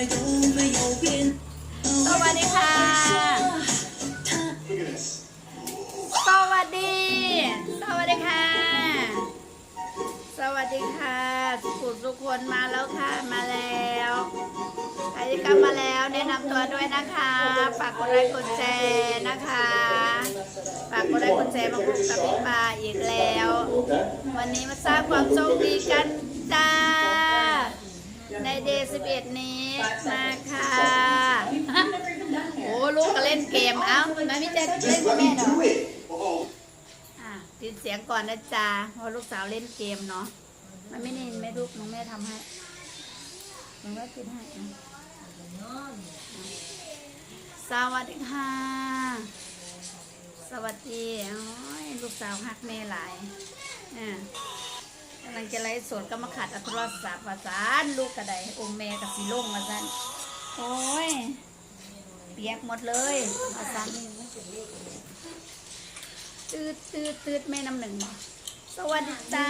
สวัสดีค่ะ สวัสดี สวัสดีค่ะ สวัสดีค่ะสุขุมทุกคนมาแล้วค่ะ มาแล้วใครที่กลับมาแล้วแนะนำตัวด้วยนะคะ ฝากกดไลค์กดแชร์นะคะ ฝากกดไลค์กดแชร์มาพบกับพี่ปาอีกแล้ว วันนี้มาสร้างความโชคดีกันจ้าใน เดย์11นี้มาค่ะ โอ้ลูกก็เล่นเกม เอ้ามาไม่เจะเล่นกับแม่เหรออะติดเสียงก่อนนะจ๊ะเพราะลูกสาวเล่นเกมเนาะ มันไม่ได้ยินไหม่ลูกน้องแม่ทำให้น้องแม่กินให้อะสวัสดีค่ะ สวัสดี โอ้ย ลูกสาวฮักแม่หลายอ่า กำลังจะไล่สดก็มาขัดเอาโทรศัพท์ประสานลูกกระไดอมแม่กับสีลงมาสั่นโอ้ยเปียกหมดเลยมาสั่นตืดตืดตืดแม่น้ำหนึ่งบอกสวัสดีจ้า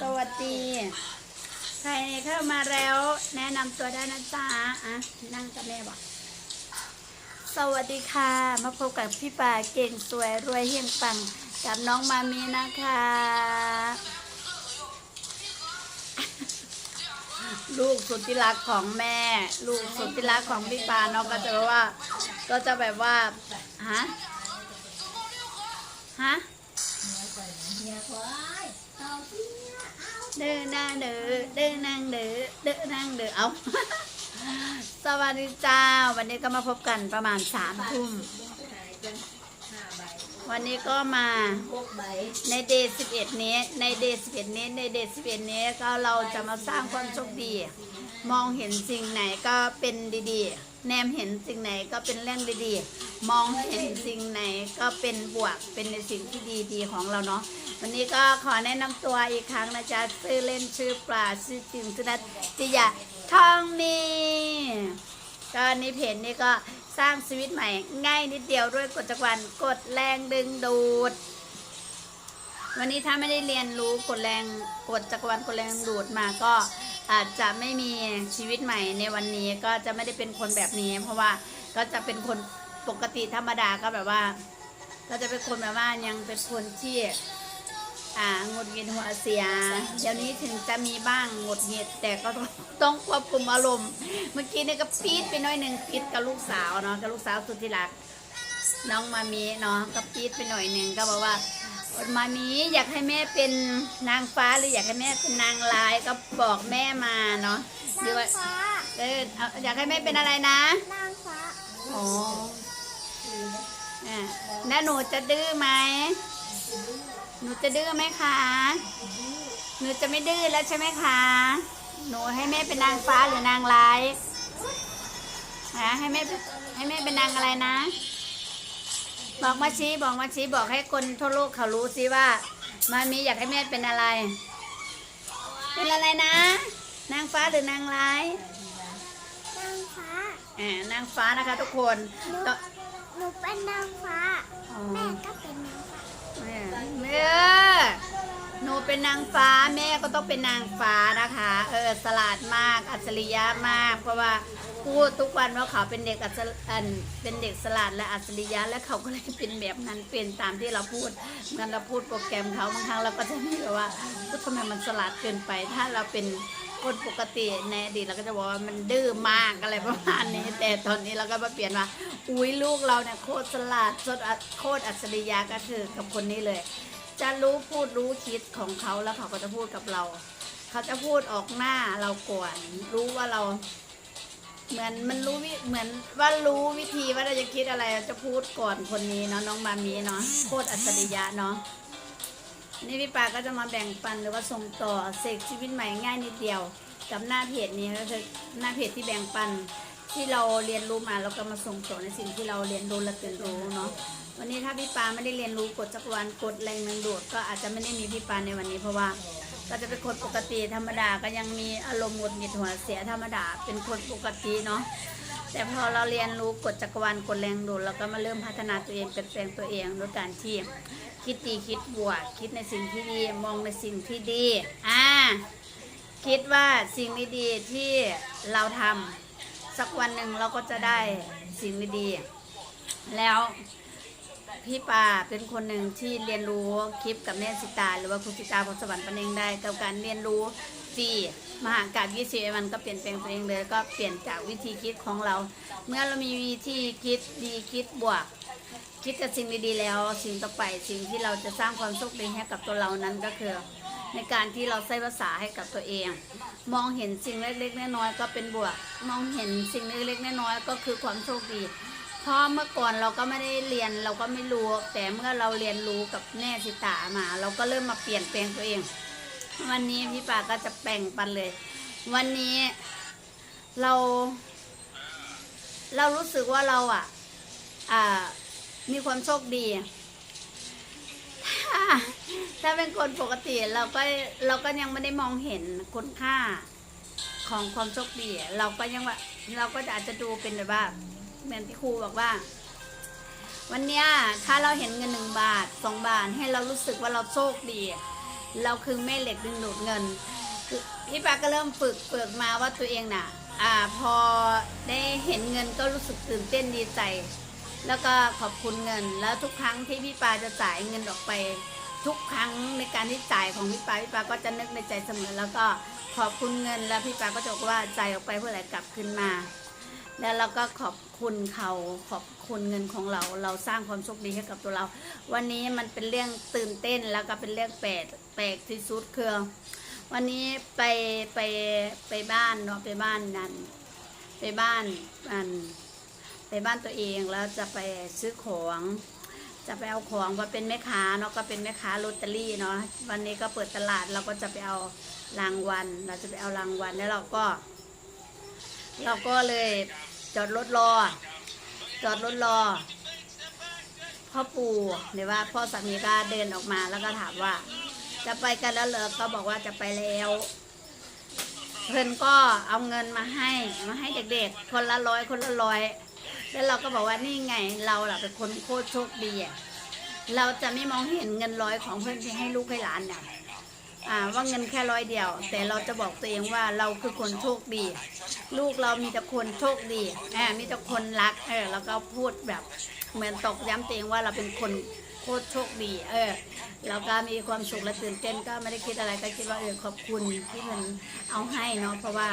สวัสดี ใครเข้ามาแล้ว แนะนำตัวได้นะจ๊ะอะนั่งกับแม่บอกสวัสดีค่ะ มาพบกับพี่ป่าเก่งสวยรวยเฮียงปังกับน้องมามีนะคะ ลูกสุดที่รักของแม่ ลูกสุดที่รักของพี่ปาเนาะก็จะแบบว่า ก็จะแบบว่าฮะฮะเดินนางเด้อเดินนางเด้อเดินนางเด้อเอาสวัสดีจ้า วันนี้ก็มาพบกันประมาณสามทุ่ม วันนี้ก็มาในเดย์สิบเอ็ดนี้ ในเดย์สิบเอ็ดนี้ ในเดย์สิบเอ็ดนี้ก็เราจะมาสร้างความโชคดี มองเห็นสิ่งไหนก็เป็นดีๆ แนมเห็นสิ่งไหนก็เป็นเรื่องดีๆ มองเห็นสิ่งไหนก็เป็นบวก เป็นในสิ่งที่ดีๆของเราเนาะ วันนี้ก็ขอแนะนำตัวอีกครั้งนะจ๊ะ ชื่อเล่นชื่อปลาชื่อจริงชื่อนัทติยาทองมีก็ในเพจนี้ก็ สร้างชีวิตใหม่ง่ายนิดเดียวด้วยกฎจักรวาลกดแรงดึงดูด วันนี้ถ้าไม่ได้เรียนรู้กฎแรงกฎจักรวาลกฎแรงดึงดูดมาก็อาจจะไม่มีชีวิตใหม่ในวันนี้ก็จะไม่ได้เป็นคนแบบนี้ เพราะว่าก็จะเป็นคนปกติธรรมดาก็แบบว่า ก็จะเป็นคนแบบว่ายังเป็นคนที่ อ่าหงุดหงิดหัวเสีย เดี๋ยวนี้ถึงจะมีบ้างหงุดหงิดแต่ก็ต้องต้องควบคุมอารมณ์ เมื่อกี้นี่ก็ปี๊ดไปหน่อยหนึ่งปี๊ดกับลูกสาวเนาะกับลูกสาวสุดที่รัก น้องมามีเนาะก็ปี๊ดไปหน่อยหนึ่งก็บอกว่ามามีอยากให้แม่เป็นนางฟ้าหรืออยากให้แม่เป็นนางร้ายก็บอกแม่มาเนาะหรือว่าฟ้าเออเอาอยากให้แม่เป็นอะไรนะนางฟ้าอ๋ออะแล้วหนูจะดื้อไหม หนูจะดื้อไหมคะ หนูจะไม่ดื้อแล้วใช่ไหมคะ หนูให้แม่เป็นนางฟ้าหรือนางร้ายฮะให้แม่เป็นให้แม่เป็นนางอะไรนะ บอกมาชี้บอกมาชี้บอกให้คนทั่วโลกเขารู้สิว่า มามีอยากให้แม่เป็นอะไร เป็นอะไรนะ นางฟ้าหรือนางร้ายนางฟ้าอ่านางฟ้านะคะทุกคนหนูต่อหนูเป็นนางฟ้าอ๋อแม่ก็เป็นนางฟ้าแม่ เออหนูเป็นนางฟ้าแม่ก็ต้องเป็นนางฟ้านะคะ เออสลาดมากอัจฉริยะมาก เพราะว่าพูดทุกวันว่าเขาเป็นเด็กอัจฉริอันเป็นเด็กสลาดและอัจฉริยะและเขาก็เลยเป็นแบบนั้นเป็นตามที่เราพูดเหมือนเราพูดโปรแกรมเขาบางครั้งเราก็จะไม่แบบว่าพูดทำไมมันสลาดเกินไป ถ้าเราเป็นคนปกติในอดีตเราก็จะบอกว่ามันดื้อมากอะไรประมาณนี้ แต่ตอนนี้เราก็มาเปลี่ยนว่าอุ้ยลูกเราเนี่ยโคตรสลาดโคตรโคตรอัจฉริยะก็คือกับคนนี้เลย จะรู้พูดรู้คิดของเขาแล้วเขาก็จะพูดกับเรา เขาจะพูดออกหน้าเราก่อน รู้ว่าเรา เหมือนมันรู้วิเหมือนว่ารู้วิธีว่าเราจะคิดอะไรจะพูดก่อนคนนี้เนาะน้องมามีเนาะโคตรอัจฉริยะเนาะนี่พี่ปาก็จะมาแบ่งปันหรือว่าส่งต่อเสกชีวิตใหม่ง่ายนิดเดียว กับหน้าเพจนี้ก็คือหน้าเพจที่แบ่งปัน ที่เราเรียนรู้มาแล้วก็มาส่งต่อในสิ่งที่เราเรียนรู้และเรียนรู้เนาะวันนี้ถ้าพี่ปาไม่ได้เรียนรู้กฎจักรวาลกฎแรงดึงดูดก็อาจจะไม่ได้มีพี่ปาในวันนี้เพราะว่าก็จะเป็นคนปกติธรรมดาก็ยังมีอารมณ์หงุดหงิดหัวเสียธรรมดาเป็นคนปกติเนาะแต่พอเราเรียนรู้กฎจักรวาลกฎแรงดูดเราก็มาเริ่มพัฒนาตัวเองเปลี่ยนแปลงตัวเองโดยการที่คิดดีคิดบวกคิดในสิ่งที่ดีมองในสิ่งที่ดีอ่าคิดว่าสิ่งดีๆที่เราทำ สักวันหนึ่งเราก็จะได้สิ่งดีๆแล้วพี่ป่าเป็นคนหนึ่งที่เรียนรู้คลิปกับแม่สิตา หรือว่าคุณสิตาพรสวรรค์ปนเองได้กับการเรียนรู้ฟรีมหากาบยี่สิบมันก็เปลี่ยนแปลงตัวเองเลยก็เปลี่ยนจากวิธีคิดของเรา เมื่อเรามีวิธีคิดดีคิดบวก คิดกับสิ่งดีๆแล้ว สิ่งต่อไปสิ่งที่เราจะสร้างความโชคดีให้กับตัวเรานั้นก็คือ ในการที่เราใช้ภาษาให้กับตัวเอง มองเห็นสิ่งเล็กๆน้อยๆก็เป็นบวก มองเห็นสิ่งเล็กๆน้อยๆก็คือความโชคดีเพราะเมื่อก่อนเราก็ไม่ได้เรียนเราก็ไม่รู้แต่เมื่อเราเรียนรู้กับแม่สิตามา เราก็เริ่มมาเปลี่ยนแปลงตัวเอง วันนี้พี่ป่าก็จะแบ่งปันเลย วันนี้เรา เรารู้สึกว่าเราอะอ่ามีความโชคดี ถ้าเป็นคนปกติเราก็เราก็ยังไม่ได้มองเห็นคุณค่าของความโชคดีเราก็ยังว่าเราก็อาจจะดูเป็นแบบว่าเหมือนที่ครูบอกว่า วันเนี้ยถ้าเราเห็นเงินหนึ่งบาทสองบาทให้เรารู้สึกว่าเราโชคดี เราคือแม่เหล็กดึงดูดเงินพี่ปาก็เริ่มฝึกฝึกมาว่าตัวเองน่ะ อ่าพอได้เห็นเงินก็รู้สึกตื่นเต้นดีใจ แล้วก็ขอบคุณเงิน แล้วทุกครั้งที่พี่ปาจะจ่ายเงินออกไป ทุกครั้งในการที่จ่ายของพี่ปาพี่ปาก็จะนึกในใจเสมอ แล้วก็ขอบคุณเงิน แล้วพี่ปาก็จะบอกว่าจ่ายออกไปเพื่ออะไรกลับคืนมา แล้วเราก็ขอบคุณเขาขอบคุณเงินของเรา เราสร้างความโชคดีให้กับตัวเรา วันนี้มันเป็นเรื่องตื่นเต้นแล้วก็เป็นเรื่องแปลกแปลกที่สุดคือวันนี้ไปไปไปบ้านเนาะไปบ้านนั้น ไปบ้านอัน บ้านตัวเองแล้วจะไปซื้อของจะไปเอาของว่าเป็นแม่ค้าเนาะก็เป็นแม่ค้าลอตเตอรี่เนาะวันนี้ก็เปิดตลาดเราก็จะไปเอารางวัล เราจะไปเอารางวัลแล้วเราก็ เราก็เลยจอดรถรอ จอดรถรอ พ่อปู่หรือว่าพ่อสามีก็เดินออกมาแล้วก็ถามว่า จะไปกันแล้วเหรอก็บอกว่าจะไปแล้วเพื่อนก็เอาเงินมาให้มาให้เด็กๆ คนละร้อยคนละร้อย แล้วเราก็บอกว่านี่ไงเราล่ะเป็นคนโคตรโชคดีอะเราจะไม่มองเห็นเงินร้อยของเพื่อนที่ให้ลูกให้หลานเนี่ยอ่าว่าเงินแค่ร้อยเดียว แต่เราจะบอกตัวเองว่าเราคือคนโชคดี ลูกเรามีแต่คนโชคดีแอบมีแต่คนรักเออแล้วก็พูดแบบเหมือนตอกย้ำตัวเองว่าเราเป็นคนโคตรโชคดี เออแล้วก็มีความสุขและตื่นเต้นก็ไม่ได้คิดอะไรก็คิดว่าเออขอบคุณที่มันเอาให้เนาะเพราะว่า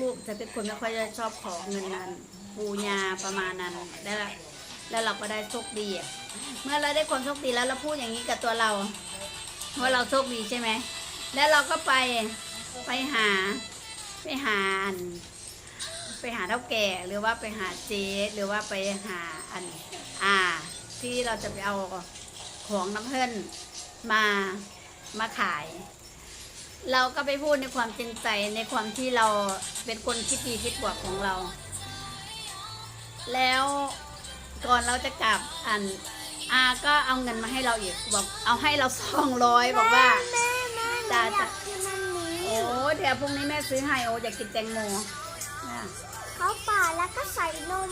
ลูกๆจะเป็นคนไม่ค่อยจะชอบขอเงินนั้น ปูญาประมาณนั้นแล้วแล้วเราก็ได้โชคดีอะเมื่อเราได้ความโชคดีแล้วเราพูดอย่างนี้กับตัวเราว่าเราโชคดีใช่ไหมแล้วเราก็ไปไปหาไปหาอัน ไปหาเท่าแก่หรือว่าไปหาเจ๊หรือว่าไปหาอันอ่า ที่เราจะไปเอาของน้ำเพิ่นมามาขาย เราก็ไปพูดในความจริงใจในความที่เราเป็นคนคิดดีคิดบวกของเรา แล้วก่อนเราจะกลับอันอาก็เอาเงินมาให้เราอีกบอกเอาให้เราสองร้อยบอกว่าแม่แม่หนูจ้าอยากกินอันนี้โอ้เดี๋ยวพรุ่งนี้แม่ซื้อให้โอ้อยากกินแตงโมนะเขาป่าแล้วก็ใส่นม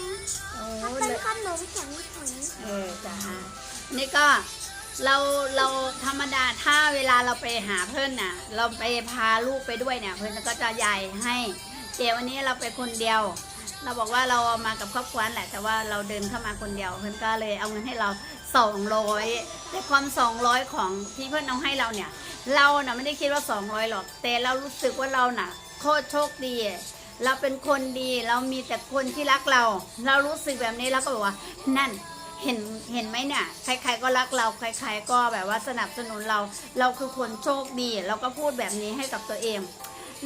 โอ้มันเลเป็นยขนมแข็งแข็งเออจ้านี่ก็เราเราธรรมดาถ้าเวลาเราไปหาเพื่อนน่ะ เราไปพาลูกไปด้วยเนี่ยเพื่อนก็จะใหญ่ให้เดี๋ยววันนี้เราไปคนเดียว เราบอกว่าเรามากับครอบครัวแหละ แต่ว่าเราเดินเข้ามาคนเดียวเพื่อนก็เลยเอาเงินให้เราสองร้อยแต่ความสองร้อยของที่เพื่อนเอาให้เราเนี่ย เราน่ะไม่ได้คิดว่าสองร้อยหรอก แต่เรารู้สึกว่าเราน่ะ โคตรโชคดี เราเป็นคนดี เรามีแต่คนที่รักเรา เรารู้สึกแบบนี้แล้วก็บอกว่า นั่นเห็นเห็นไหมเนี่ยใครๆก็รักเราใครๆก็แบบว่าสนับสนุนเรา เราคือคนโชคดี เราก็พูดแบบนี้ให้กับตัวเอง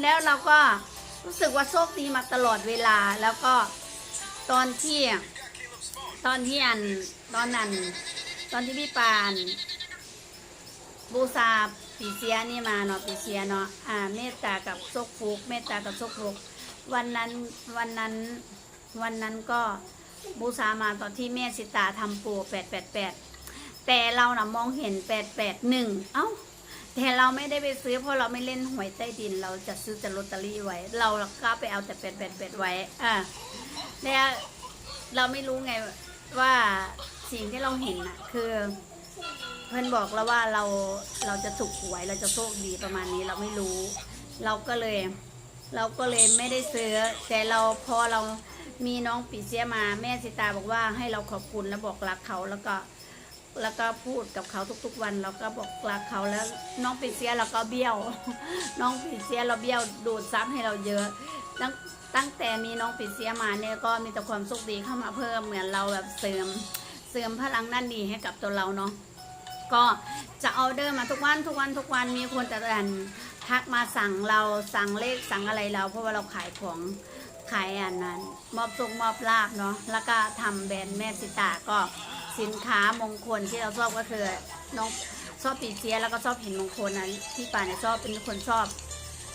แล้วเราก็ รู้สึกว่าโชคดีมาตลอดเวลาแล้วก็ตอนที่ตอนที่อันตอนนั้น ตอนที่พี่ปานบูชาปีเสียนี่มาเนาะปีเสียเนาะอ่าเมตตากับโชคฟุกเมตตากับโชคฟุกวันนั้นวันนั้นวันนั้นก็บูชามาตอนที่แม่สิตาทำปูแปดแปดแปดแต่เราน่ะมองเห็นแปดแปดหนึ่งเอ้า แต่เราไม่ได้ไปซื้อเพราะเราไม่เล่นหวยใต้ดิน เราจะซื้อแต่ลอตเตอรี่ไว้ เราก็ไปเอาแต่แปดแปดแปดไว้ อ่าแล้วเราไม่รู้ไงว่าสิ่งที่เราเห็นน่ะ คือ เพื่อนบอกแล้วว่าเราเราจะถูกหวยเราจะโชคดีประมาณนี้เราไม่รู้ เราก็เลย เราก็เลยไม่ได้ซื้อ แต่เราพอเรามีน้องปีเสียมาแม่สิตาบอกว่าให้เราขอบคุณและบอกรักเขาแล้วก็ แล้วก็พูดกับเขาทุกๆวันเราก็บอกรักเขาแล้วน้องปีเสียเราก็เบี้ยว น้องปีเสียเราเบี้ยวดูดซับให้เราเยอะตั้งตั้งแต่มีน้องปีเสียมาเนี่ยก็มีแต่ความสุขดีเข้ามาเพิ่มเหมือนเราแบบเสริมเสริมพลังด้านดีให้กับตัวเราเนาะก็จะออเดอร์มาทุกวันทุกวันทุกวันมีคนจะอันทักมาสั่งเราสั่งเลขสั่งอะไรเรา เพราะว่าเราขายของขายอันนั้น มอบสุกมอบลาบเนาะแล้วก็ทำแบรนด์แม่สิตาก็ สินค้ามงคลที่เราชอบก็คือน้องชอบปีเสียแล้วก็ชอบเห็นมงคลนั้นที่ป่าเนี่ยชอบเป็นคนชอบ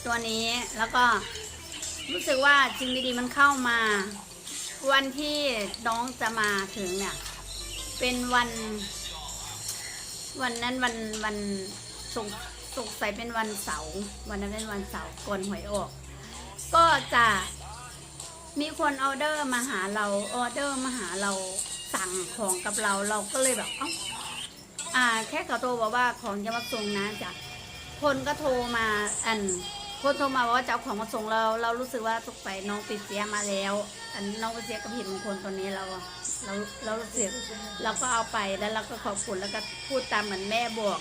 ตัวนี้แล้วก็รู้สึกว่าสิ่งดีๆมันเข้ามา วันที่น้องจะมาถึงเนี่ย เป็นวัน วันนั้นวันวันสงสงสัยเป็นวันเสาร์วันนั้นเป็นวันเสาร์ก่อนหวยออก ก็จะมีคนออเดอร์มาหาเราออเดอร์มาหาเรา สั่งของกับเราเราก็เลยแบบเอ้าอ่า แค่เขาโทรบอกว่าของจะมาส่งนะจ้ะคนก็โทรมาอันคนโทรมาว่าจะเอาของมาส่งเรา เรารู้สึกว่าตกไปน้องปิดเสียมาแล้ว อันน้องปิดเสียกับเห็นมงคลตัวนี้เราเราเรารู้สึกเราก็เอาไปแล้วเราก็ขอบคุณแล้วก็พูดตามเหมือนแม่บอก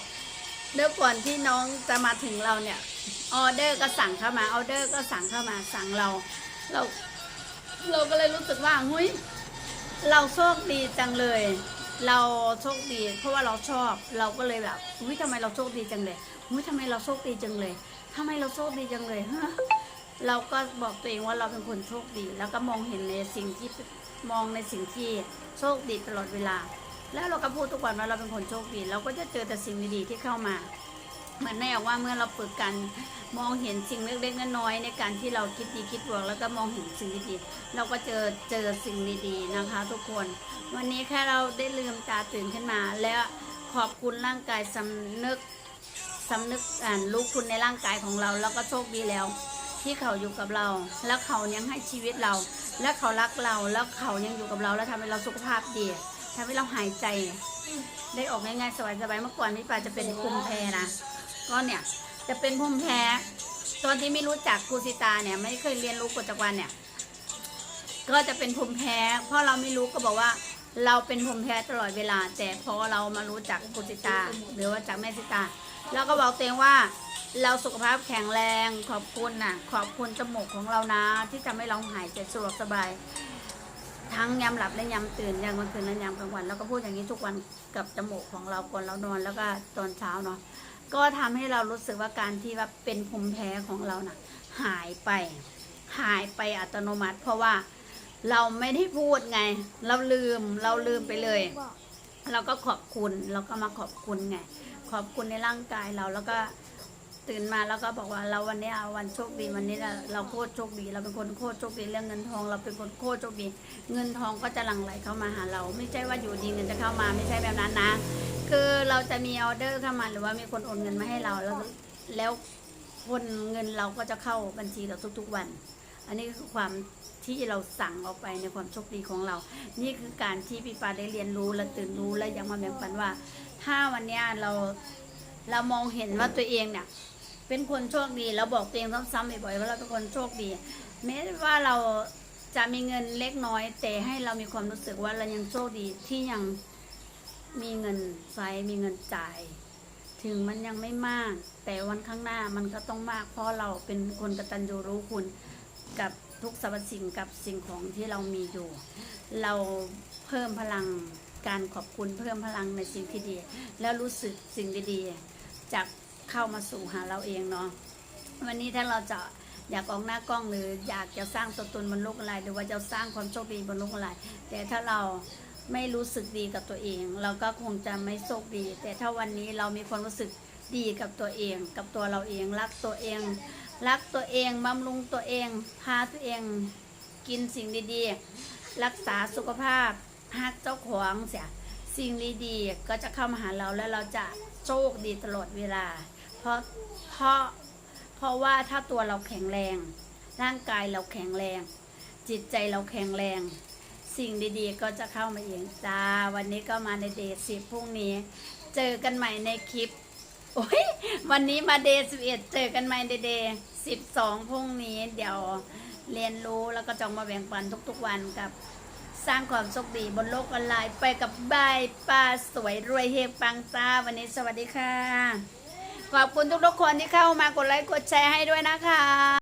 เดี๋ยวก่อนที่น้องจะมาถึงเราเนี่ยออเดอร์ก็สั่งเข้ามาออเดอร์ก็สั่งเข้ามาสั่งเรา เรา เราก็เลยรู้สึกว่าหุ้ย เราโชคดีจังเลย เราโชคดี เพราะว่าเราชอบเราก็เลยแบบหุ้ยทำไมเราโชคดีจังเลยหุ้ยทำไมเราโชคดีจังเลยทำไมเราโชคดีจังเลยฮะเราก็บอกตัวเองว่าเราเป็นคนโชคดี แล้วก็มองเห็นในสิ่งที่มองในสิ่งที่โชคดีตลอดเวลา แล้วเราก็พูดทุกวันว่าเราเป็นคนโชคดี เราก็จะเจอแต่สิ่งดีๆที่เข้ามา มือนแม่ว่าเมื่อเราฝึกกันมองเห็นสิ่งเล็กๆน้อยๆในการที่เราคิดดีคิดบวกแล้วก็มองเห็นสิ่งดีๆเราก็เจอเจอสิ่งดีๆนะคะ ทุกคน วันนี้แค่เราได้ลืมตาตื่นขึ้นมา แล้วขอบคุณร่างกายสำนึกสำนึกอ่านรู้คุณในร่างกายของเรา แล้วก็โชคดีแล้ว ที่เขาอยู่กับเรา แล้วเขายังให้ชีวิตเรา และเขารักเราแล้วเขายังอยู่กับเรา แล้วทำให้เราสุขภาพดีทำให้เราหายใจ ได้ออกง่ายๆสบายๆเมื่อก่อนพี่ปาจะเป็นภูมิแพ้นะ ก็เนี่ยจะเป็นภูมิแพ้ตอนที่ไม่รู้จักครูสิตาเนี่ย ไม่เคยเรียนรู้กฎจักรวาลเนี่ย ก็จะเป็นภูมิแพ้เพราะเราไม่รู้ก็บอกว่า เราเป็นภูมิแพ้ตลอดเวลา แต่พอเรามารู้จักครูสิตา หรือว่าจากแม่สิตาเราก็บอกตัวเองว่าเราสุขภาพแข็งแรงขอบคุณนะขอบคุณจมูกของเรานะ ที่ทำให้เราหายใจสะดวกสบาย ทั้งยามหลับและยามตื่นยามกลางคืนและยามกลางวัน แล้วก็พูดอย่างนี้ทุกวันกับจมูกของเราก่อนเรานอนแล้วก็ตอนเช้าเนาะ ก็ทำให้เรารู้สึกว่าการที่ว่าเป็นภูมิแพ้ของเรานะ่ะ หายไป หายไปอัตโนมัติ เพราะว่าเราไม่ได้พูดไง เราลืมเราลืมไปเลย เราก็ขอบคุณเราก็มาขอบคุณไง ขอบคุณในร่างกายเราแล้วก็ ตื่นมาแล้วก็บอกว่าเราวันนี้วันโชคดีวันนี้เราโคตรโชคดี เราเป็นคนโคตรโชคดีเรื่องเงินทอง เราเป็นคนโคตรโชคดี เงินทองก็จะหลั่งไหลเข้ามาหาเรา ไม่ใช่ว่าอยู่ดีเงินจะเข้ามาไม่ใช่แบบนั้นนะ คือเราจะมีออเดอร์เข้ามาหรือว่ามีคนโอนเงินมาให้เราแล้วแล้วคนเงินเราก็จะเข้าบัญชีเราทุกๆวัน อันนี้คือความที่เราสั่งออกไปในความโชคดีของเรา นี่คือการที่พี่ปาได้เรียนรู้และตื่นรู้และยังมาแบ่งปันว่า ถ้าวันนี้เราเรามองเห็นว่าตัวเองเนี่ย เป็นคนโชคดีเราบอกตัวเองซ้ำๆบ่อยๆว่าเราเป็นคนโชคดีแม้ว่าเราจะมีเงินเล็กน้อย แต่ให้เรามีความรู้สึกว่าเรายังโชคดีที่ยังมีเงินใช้มีเงินจ่าย ถึงมันยังไม่มาก แต่วันข้างหน้ามันก็ต้องมาก เพราะเราเป็นคนกตัญญูรู้คุณกับทุกสรรพสิ่งกับสิ่งของที่เรามีอยู่ เราเพิ่มพลังการขอบคุณเพิ่มพลังในสิ่งที่ดี แล้วรู้สึกสิ่งดีๆจาก เข้ามาสู่หาเราเองเนาะวันนี้ถ้าเราจะอยากออกหน้ากล้องหรืออยากจะสร้างตัวตนบนโลกอะไรหรือว่าจะสร้างความโชคดีบนโลกอะไรแต่ถ้าเราไม่รู้สึกดีกับตัวเอง เราก็คงจะไม่โชคดี แต่ถ้าวันนี้เรามีความรู้สึกดีกับตัวเอง กับตัวเราเอง รักตัวเอง รักตัวเองบำรุงตัวเอง พาตัวเองกินสิ่งดีๆ รักษาสุขภาพฮักเจ้าของเสียสิ่งดีๆก็จะเข้ามาหาเราแล้วเราจะโชคดีตลอดเวลา เพราะเพราะเพราะว่าถ้าตัวเราแข็งแรง ร่างกายเราแข็งแรง จิตใจเราแข็งแรง สิ่งดีๆ ก็จะเข้ามาเองจ้าวันนี้ก็มาในเดทสิบพรุ่งนี้ เจอกันใหม่ในคลิปโอ้ยวันนี้มาเดย์สิบเอ็ดเจอกันไหมเดย์เดย์สิบสองพรุ่งนี้ เดี๋ยวเรียนรู้แล้วก็จะมาแบ่งปันทุกๆวันกับสร้างความโชคดีบนโลกออนไลน์ไปกับใบป้าสวยรวยเฮงปังจ้าวันนี้สวัสดีค่ะ ขอบคุณทุกๆคนที่เข้ามากดไลค์กดแชร์ให้ด้วยนะคะ